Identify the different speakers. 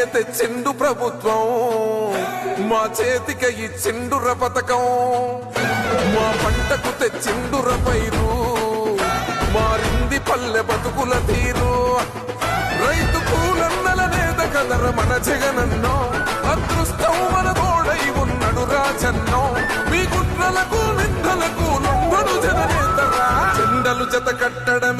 Speaker 1: అనే
Speaker 2: తెచ్చిండు ప్రభుత్వం మా చేతికి ఇచ్చిండుర పథకం మా పంటకు తెచ్చిండుర పైరు మారింది పల్లె బతుకుల తీరు. రైతు కూలన్నల నేత కదర మన జగనన్నో అదృష్టం మన తోడై ఉన్నడు రాజన్నో. మీ కుట్రలకు నిందలకు లొంగడు జననేతరా చెండలు జత కట్టడమే